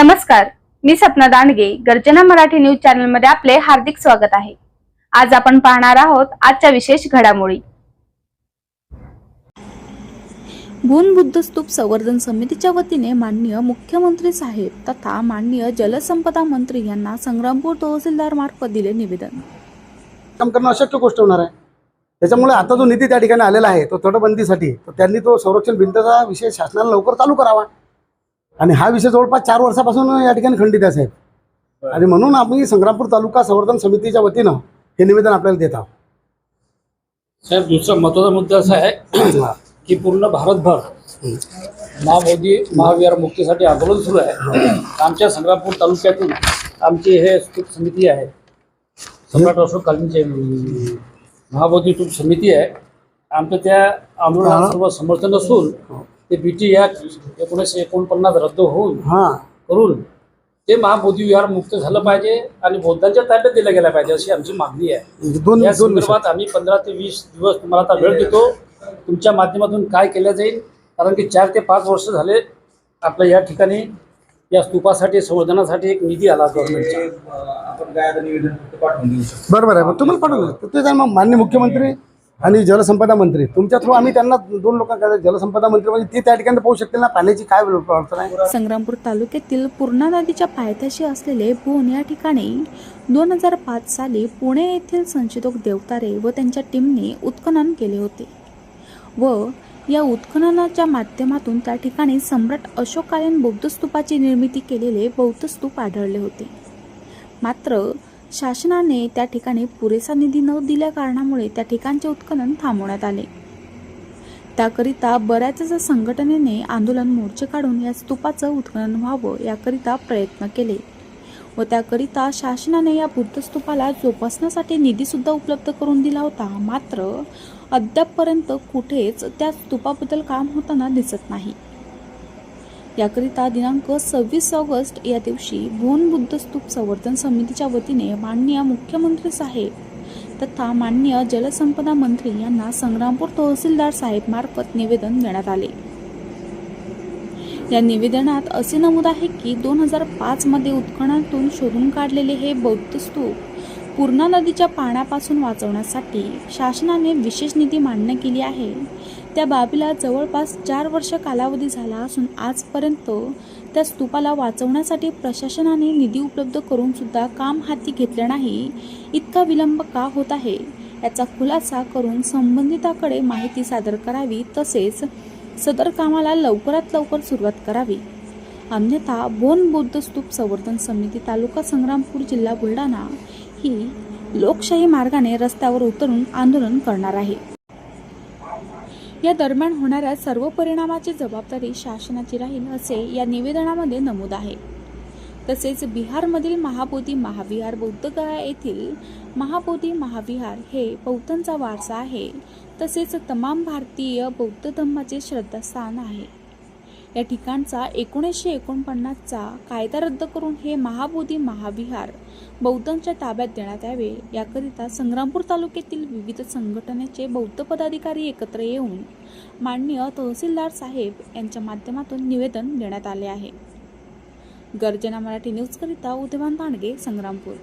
नमस्कार मी सपना दांडगे गर्जना मराठी न्यूज चॅनलमध्ये आपले हार्दिक स्वागत आहे. आज आपण पाहणार आहोत आजच्या विशेष घडामोडी. भून बुद्ध स्तूप संवर्धन समितीच्या वतीने माननीय मुख्यमंत्री साहेब तथा माननीय जलसंपदा मंत्री यांना संग्रामपूर तहसीलदार मार्फत दिले निवेदन. काम करणं अशक्य गोष्ट होणार आहे. त्याच्यामुळे आता जो निधी त्या ठिकाणी आलेला आहे तो तटबंदीसाठी तर त्यांनी तो संरक्षण भिंतचा विषय शासनाला लवकर चालू करावा. आणि हा विषय जवळपास चार वर्षापासून या ठिकाणी खंडित आहे साहेब. आणि म्हणून आम्ही संग्रामपूर तालुका संवर्धन समितीच्या वतीनं हे निवेदन आपल्याला देत आहोत. साहेब दुसरा महत्त्वाचा मुद्दा असा आहे की पूर्ण भारतभर महामोदी महाविहार मुक्तीसाठी आंदोलन सुरू आहे. आमच्या संग्रामपूर तालुक्यातून आमची हे स्तूप समिती आहे. सम्राट अशोक कालींचे महाबोधी स्तूप समिती आहे. आमचं त्या आंदोलनाला सर्व समर्थन असून ते बी टी ॲक्ट एकोणीसशे एकोणपन्नास रद्द होऊन हां. करून ते महाबोधी विहार मुक्त झालं पाहिजे आणि बौद्धांच्या ताब्यात दिलं गेलं पाहिजे अशी आमची मागणी आहे. दोन या संदर्भात आम्ही पंधरा ते वीस दिवस तुम्हाला आता वेळ देतो. तुमच्या माध्यमातून काय केलं जाईल? कारण की चार ते पाच वर्ष झाले आपल्या या ठिकाणी या स्तूपासाठी संवर्धनासाठी एक निधी आला गव्हर्नमेंटचा पाठवून बरोबर आहे. पण तुम्हाला पाठवलं ते काय मग मान्य मुख्यमंत्री आणि जलसंपदा मंत्री. तुमच्या थ्रू आम्ही त्यांना दोन लोकांना जलसंपदा मंत्री म्हणजे ते त्या ठिकाणी पाहू शकतील ना? पाण्याची काय अडचण आहे? संग्रामपूर तालुक्यातील पूर्णा नदीच्या पायथ्याशी असलेले भून या ठिकाणी दोन हजार पाच साली पुणे येथील संशोधक देवतारे व त्यांच्या टीमने उत्खनन केले होते. व या उत्खननाच्या माध्यमातून त्या ठिकाणी सम्राट अशोककालीन बौद्ध स्तूपाची निर्मिती केलेले बौद्ध स्तूप आढळले होते. मात्र शासनाने त्या ठिकाणी पुरेसा निधी न दिल्या कारणामुळे त्या ठिकाणचे उत्खनन थांबवण्यात आले. त्याकरिता बऱ्याच संघटनेने आंदोलन मोर्चे काढून या स्तूपाचं उत्खनन व्हावं याकरिता प्रयत्न केले व त्याकरिता शासनाने या बुद्ध स्तूपाला जोपासण्यासाठी निधीसुद्धा उपलब्ध करून दिला होता. मात्र अद्यापपर्यंत कुठेच त्या स्तूपाबद्दल काम होताना दिसत नाही. याकरिता दिनांक सव्वीस ऑगस्ट या दिवशी भुवन बुद्ध स्तूप संवर्धन समितीच्या वतीने माननीय मुख्यमंत्री साहेब तथा माननीय जलसंपदा मंत्री यांना संग्रामपूर तहसीलदार साहेब मार्फत निवेदन देण्यात आले. या निवेदनात असे नमूद आहे की दोन हजार पाचमध्ये उत्खननातून शोधून काढलेले हे बौद्ध स्तूप पूर्णा नदीच्या पाण्यापासून वाचवण्यासाठी शासनाने विशेष निधी मान्य केली आहे. त्या बाबीला जवळपास चार वर्ष कालावधी झाला असून आजपर्यंत त्या स्तूपाला वाचवण्यासाठी प्रशासनाने निधी उपलब्ध करून सुद्धा काम हाती घेतले नाही. इतका विलंब का होत आहे? याचा खुलासा करून संबंधिताकडे माहिती सादर करावी तसेच सदर कामाला लवकरात लवकर सुरुवात करावी. अन्यथा बोन बौद्ध स्तूप संवर्धन समिती तालुका संग्रामपूर जिल्हा बुलढाणा ही लोकशाही मार्गाने रस्त्यावर उतरून आंदोलन करणार आहे. या दरम्यान होणाऱ्या सर्व परिणामाची जबाबदारी शासनाची राहील असे या निवेदनामध्ये नमूद आहे. तसेच बिहारमधील महाबोधी महाविहार बौद्धगया येथील महाबोधी महाविहार हे बौद्धांचा वारसा आहे. तसेच तमाम भारतीय बौद्ध धर्माचे श्रद्धास्थान आहे. या ठिकाणचा एकोणीसशे एकोणपन्नासचा कायदा रद्द करून हे महाबोधी महाविहार बौद्धांच्या ताब्यात देण्यात यावे. याकरिता संग्रामपूर तालुक्यातील विविध संघटनेचे बौद्ध पदाधिकारी एकत्र येऊन माननीय तहसीलदार साहेब यांच्या माध्यमातून निवेदन देण्यात आले आहे. गर्जना मराठी न्यूजकरिता उदयवान तांडगे संग्रामपूर.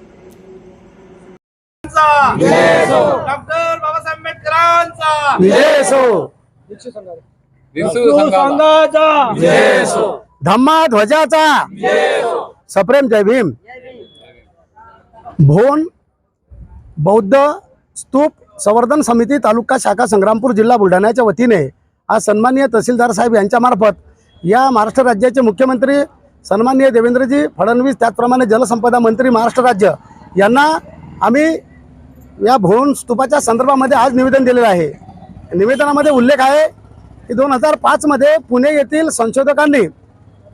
डॉक्टर बाबासाहेब आंबेडकरांचा. धम्मा ध्वजाचा. सप्रेम जय भीम. भोन बौद्ध स्तूप संवर्धन समिती तालुका शाखा संग्रामपूर जिल्हा बुलढाण्याच्या वतीने आज सन्माननीय तहसीलदार साहेब यांच्या मार्फत या महाराष्ट्र राज्याचे मुख्यमंत्री सन्माननीय देवेंद्रजी फडणवीस त्याचप्रमाणे जलसंपदा मंत्री महाराष्ट्र राज्य यांना आम्ही या भोन स्तूपाच्या संदर्भामध्ये आज निवेदन दिलेलं आहे. निवेदनामध्ये उल्लेख आहे की दोन हजार पाचमध्ये पुणे येथील संशोधकांनी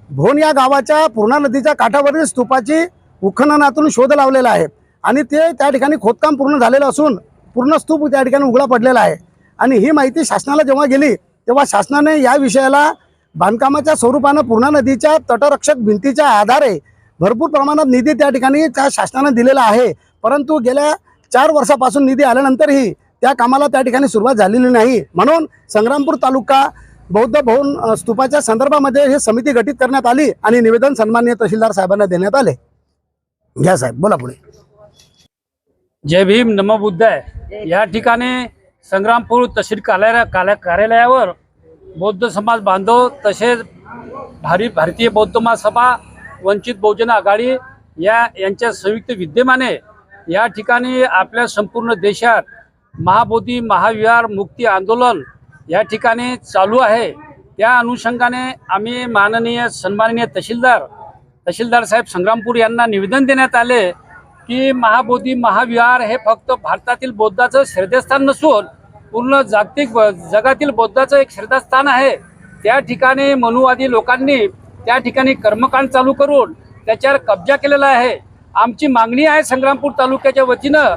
भोन या गावाच्या पूर्णा नदीच्या काठावरील स्तूपाची उत्खननातून शोध लावलेला आहे. आणि ते त्या ठिकाणी खोदकाम पूर्ण झालेलं असून पूर्ण स्तूप त्या ठिकाणी उघडा पडलेला आहे. आणि ही माहिती शासनाला जेव्हा गेली तेव्हा शासनाने या विषयाला बांधकामाच्या स्वरूपानं पूर्णा नदीच्या तटरक्षक भिंतीच्या आधारे भरपूर प्रमाणात निधी त्या ठिकाणी त्या शासनानं दिलेला आहे. परंतु गेल्या चार वर्षापासून निधी आल्यानंतरही त्या कामाला त्या ठिकाणी सुरुवात झालेली नाही. म्हणून संग्रामपूर तालुका बौद्ध भवन स्तूपाच्या संदर्भामध्ये हे समिती गठीत करण्यात आली आणि निवेदन सन्मान्य तहसीलदार साहेबांना देण्यात आले. घ्या साहेब बोला पुढे. जय भीम नमो बुद्धाय. आहे या ठिकाणी संग्रामपूर तहसील कार्यालया कार्यालयावर बौद्ध समाज बांधव तसेच भारी भारतीय बौद्ध महासभा वंचित बहुजन आघाडी या यांच्या संयुक्त विद्यमाने या ठिकाणी आपल्या संपूर्ण देशात महाबोधी महाविहार मुक्ती आंदोलन या ठिकाणी चालू आहे. त्या अनुषंगाने आम्ही माननीय सन्माननीय तहसीलदार तहसीलदार साहेब संग्रामपूर यांना निवेदन देण्यात आले की महाबोधी महाविहार हे फक्त भारतातील बौद्धाचं श्रद्धास्थान नसून पूर्ण जागतिक ब- जगातील बौद्धाचं एक श्रद्धास्थान आहे. त्या ठिकाणी मनुवादी लोकांनी त्या ठिकाणी कर्मकांड चालू करून त्याच्यावर कब्जा केलेला आहे. आमची मागणी आहे संग्रामपूर तालुक्याच्या वतीनं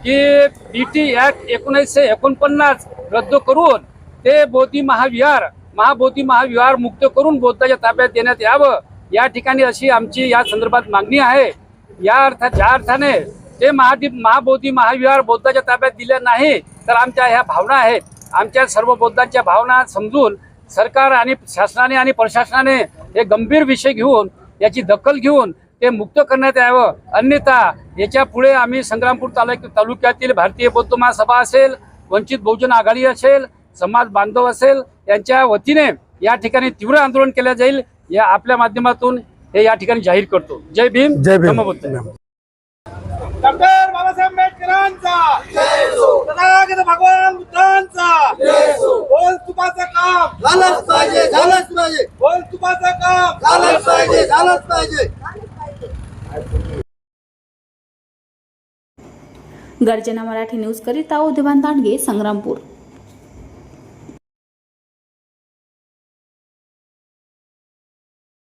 की बी टी ॲक्ट एकोणीसशे एकोणपन्नास रद्द करून ते बोधी महाविहार महाबोधी महाविहार मुक्त करून बौद्धाच्या ताब्यात देण्यात यावं. या ठिकाणी अशी आमची या संदर्भात मागणी आहे. या अर्थात ज्या अर्थाने ते महादीप महाबोधी महाविहार बौद्धाच्या ताब्यात दिले नाही तर आमच्या ह्या भावना आहेत. आमच्या सर्व बौद्धांच्या भावना समजून सरकार आणि शासनाने आणि प्रशासनाने हे गंभीर विषय घेऊन याची दखल घेऊन ते मुक्त करण्यात यावं. अन्यथा याच्यापुढे आम्ही संग्रामपूर तालुक तालुक्यातील भारतीय बौद्ध महासभा असेल वंचित बहुजन आघाडी असेल समाज बांधव असेल यांच्या वतीने या ठिकाणी तीव्र आंदोलन केलं जाईल. या आपल्या माध्यमातून हे या ठिकाणी जाहीर करतो. जय भीम जय भीम. डॉक्टर बाबासाहेब आंबेडकरांचा. तथागत भगवान बुद्धांचा. बोल तुपाचं काम. झालंच पाहिजे झालंच पाहिजे. बोल तुपाचं काम. झालंच पाहिजे झालंच पाहिजे. गर्जना मराठी न्यूज करिता उद्यवान दांडगे संग्रामपूर.